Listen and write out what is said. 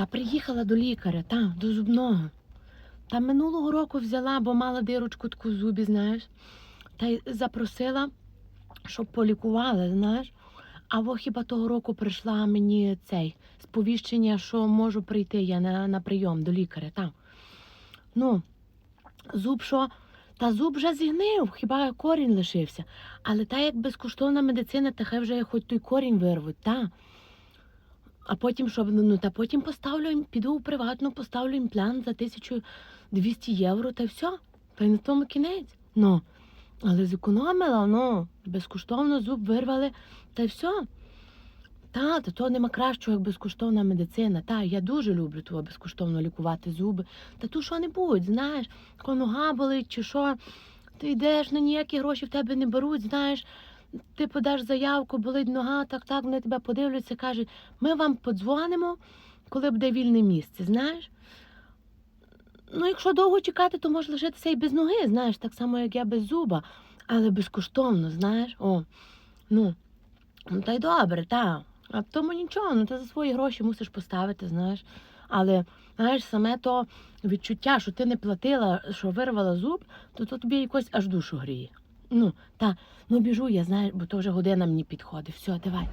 Та приїхала до лікаря, та, до зубного. Та минулого року взяла, бо мала дирочку таку зубі, знаєш. Та й запросила, щоб полікували, знаєш. А во хіба того року прийшла мені цей сповіщення, що можу прийти я на, на прийом до лікаря. Та. Ну, зуб що? Та зуб вже зігнив, хіба корінь лишився. Але та як безкоштовна медицина, та хай вже хоч той корінь вирвуть, та. А потім що, ну та потім поставлю, піду у приватну, поставлю імплант за 1200 євро та все. Та й на тому кінець. Ну, але зекономила, ну, безкоштовно зуб вирвали, та й все. Та, та то нема кращого, як безкоштовна медицина. Та, я дуже люблю того безкоштовно лікувати зуби. Та ту що-небудь, знаєш, коли нога болить чи що, ти йдеш на ніякі гроші в тебе не беруть, знаєш. Ти подаш заявку, болить нога, так, так, вони тебе подивляться, кажуть, ми вам подзвонимо, коли буде вільне місце, знаєш. Ну, якщо довго чекати, то може лишитися і без ноги, знаєш, так само, як я без зуба, але безкоштовно, знаєш. О, ну, ну та й добре, та. А тому нічого, ну ти за свої гроші мусиш поставити, знаєш. Але, знаєш, саме то відчуття, що ти не платила, що вирвала зуб, то, то тобі якось аж душу гріє. Ну, та, ну біжу я, знаю, бо то вже година мені підходить. Все, давай.